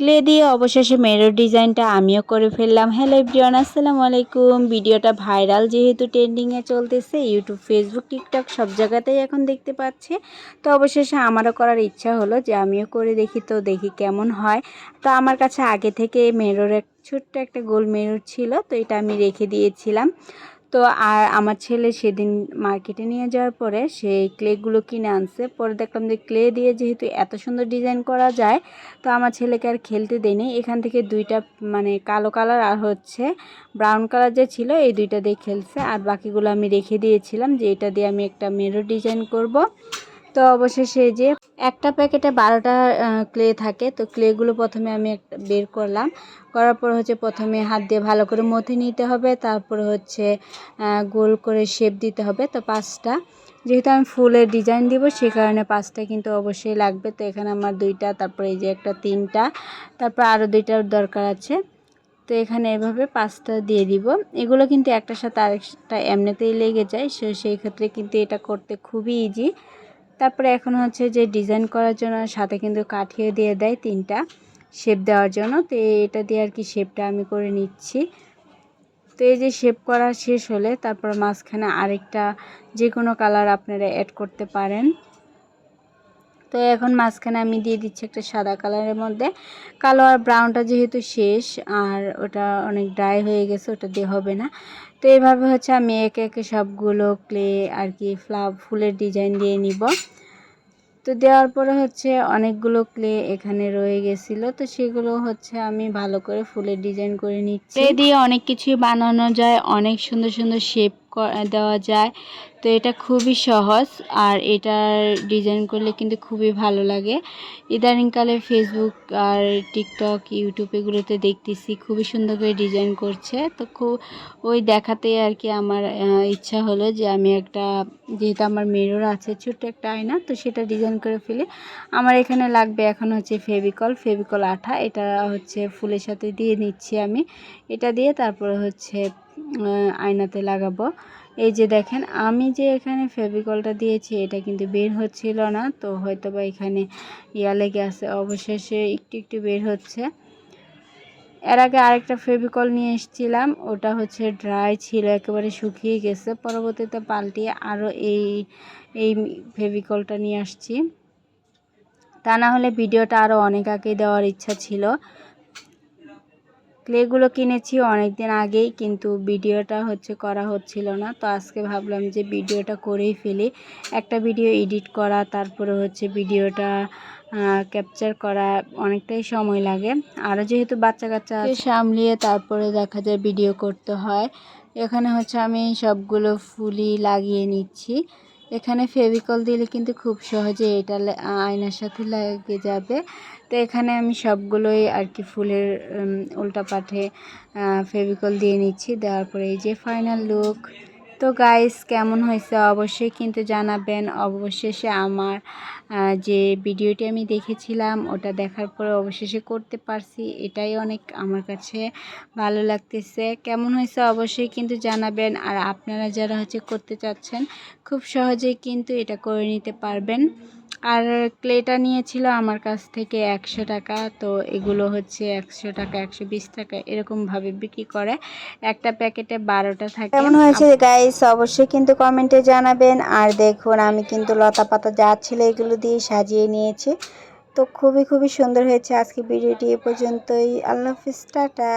Clay দিয়ে অবশেষে মেরোর ডিজাইনটা আমিও করে ফেললাম। হ্যালো এভরিওয়ান, আসসালামু আলাইকুম। ভিডিওটা ভাইরাল যেহেতু ট্রেন্ডিংয়ে চলতেছে ইউটিউব ফেসবুক টিকটক সব জায়গাতেই এখন দেখতে পাচ্ছে। তো অবশেষে আমারও করার ইচ্ছা হলো যে আমিও করে দেখি তো দেখি কেমন হয়। তো আমার কাছে আগে থেকে মেরোর এক ছোট্ট একটা গোল মেরর ছিল, তো এটা আমি রেখে দিয়েছিলাম। তো আর আমার ছেলে সেদিন মার্কেটে নিয়ে যাওয়ার পরে সেই ক্লেগুলো কিনে আনছে। পরে দেখলাম যে ক্লে দিয়ে যেহেতু এত সুন্দর ডিজাইন করা যায়, তো আমার ছেলেকে আর খেলতে দেয়নি। এখান থেকে দুইটা মানে কালো কালার আর হচ্ছে ব্রাউন কালার যে ছিল, এই দুইটা দিয়ে খেলছে। আর বাকিগুলো আমি রেখে দিয়েছিলাম যে এটা দিয়ে আমি একটা মেরো ডিজাইন করব। তো অবশেষে যে একটা প্যাকেটে বারোটা ক্লে থাকে, তো ক্লেগুলো প্রথমে আমি একটা বের করলাম। করার পর হচ্ছে প্রথমে হাত দিয়ে ভালো করে মথে নিতে হবে, তারপর হচ্ছে গোল করে শেপ দিতে হবে, তো পাঁচটা। যেহেতু আমি ফুলের ডিজাইন দিব, সে কারণে পাঁচটা কিন্তু অবশ্যই লাগবে। তো এখানে আমার দুইটা, তারপরে এই যে একটা তিনটা, তারপর আরও দুইটার দরকার আছে। তো এখানে এভাবে পাঁচটা দিয়ে দিব। এগুলো কিন্তু একটার সাথে আরেকটা এমনিতেই লেগে যায়, সো, সেই ক্ষেত্রে কিন্তু এটা করতে খুবই ইজি তারপরে এখন হচ্ছে যে ডিজাইন করার জন্য সাথে কিন্তু কাঠিয়ে দিয়ে দেয় তিনটা শেপ দেওয়ার জন্য। তো এটা দিয়ে আর কি শেপটা আমি করে নিচ্ছি। তো এই যে শেপ করা শেষ হলে তারপর মাঝখানে আরেকটা যে কোনো কালার আপনারা অ্যাড করতে পারেন। তো এখন মাঝখানে আমি দিয়ে দিচ্ছি একটা সাদা কালারের মধ্যে। কালো আর ব্রাউনটা যেহেতু শেষ, আর ওটা অনেক ড্রাই হয়ে গেছে, ওটা দিয়ে হবে না। তো এইভাবে হচ্ছে আমি একে একে সবগুলো ক্লে আর কি ফ্লাব ফুলের ডিজাইন দিয়ে নিব। তো দেওয়ার পরে হচ্ছে অনেকগুলো ক্লে এখানে রয়ে গেছিল, তো সেগুলো হচ্ছে আমি ভালো করে ফুলের ডিজাইন করে নিচ্ছি। দিয়ে অনেক কিছুই বানানো যায়, অনেক সুন্দর সুন্দর শেপ দেওয়া যায়। তো এটা খুবই সহজ আর এটার ডিজাইন করলে কিন্তু খুবই ভালো লাগে। ইদানিংকালে ফেসবুক আর টিকটক ইউটিউব এগুলোতে দেখতেছি খুবই সুন্দর করে ডিজাইন করছে। তো খুব, ওই দেখাতে আর কি আমার ইচ্ছা হলো যে আমি একটা, যেহেতু আমার মেরর আছে, ছোট্ট একটা আয়না, তো সেটা ডিজাইন করে ফেলি। আমার এখানে লাগবে এখন হচ্ছে ফেভিকল ফেভিকল আঠা। এটা হচ্ছে ফুলের সাথে দিয়ে নিচ্ছি আমি। এটা দিয়ে তারপরে হচ্ছে আয়নাতে লাগাবো। এই যে দেখেন, আমি যে এখানে ফেভিকলটা দিয়েছি, এটা কিন্তু বের হচ্ছিল না। তো হয়তো বা এখানে ইয়া লেগে আছে, অবশেষে একটু একটু বের হচ্ছে। এর আগে আরেকটা ফেভিকল নিয়ে এসেছিলাম, ওটা হচ্ছে ড্রাই ছিল, একেবারে শুকিয়ে গেছে। পরবর্তীতে পাল্টিয়ে আরও এই এই ফেভিকলটা নিয়ে আসছি। তা না হলে ভিডিওটা আরও অনেক আগে দেওয়ার ইচ্ছা ছিল। ক্লেগুলো কিনেছি অনেক দিন আগেই কিন্তু ভিডিওটা হচ্ছে করা হচ্ছিল না। তো আজকে ভাবলাম যে ভিডিওটা করেই ফেলি। একটা ভিডিও এডিট করা তারপরে হচ্ছে ভিডিওটা ক্যাপচার করা অনেকটাই সময় লাগে। আরও যেহেতু বাচ্চা কাচ্চা সামলিয়ে তারপরে দেখা যায় ভিডিও করতে হয়। এখানে হচ্ছে আমি সবগুলো ফুলই লাগিয়ে নিচ্ছি। এখানে ফেভিকল দিলে কিন্তু খুব সহজে এটা আয়নার সাথে লাগে যাবে। তো এখানে আমি সবগুলোই আর কি ফুলের উল্টা পাঠে ফেভিকল দিয়ে নিচ্ছি। দেওয়ার পরে এই যে ফাইনাল লুক তো গাইস কেমন হয়েছে অবশ্যই কিন্তু জানাবেন। অবশেষে আমার যে ভিডিওটি আমি দেখেছিলাম, ওটা দেখার পরে অবশেষে করতে পারছি। এটাই অনেক আমার কাছে ভালো লাগতেছে। কেমন হয়েছে অবশ্যই কিন্তু জানাবেন। আর আপনারা যারা হচ্ছে করতে চাচ্ছেন, খুব সহজেই কিন্তু এটা করে নিতে পারবেন। আর ক্লেটা নিয়েছিল আমার কাছ থেকে একশো টাকা। তো এগুলো হচ্ছে একশো টাকা, একশো বিশ টাকা এরকমভাবে বিক্রি করে। একটা প্যাকেটে বারোটা থাকে। কেমন হয়েছে গাইস অবশ্যই কিন্তু কমেন্টে জানাবেন। আর দেখুন, আমি কিন্তু লতা পাতা যা ছিল এগুলো দিয়ে সাজিয়ে নিয়েছি। তো খুবই খুবই সুন্দর হয়েছে আজকে ভিডিওটি এ পর্যন্তই। আল্লাহ হাফিজ, টাটা।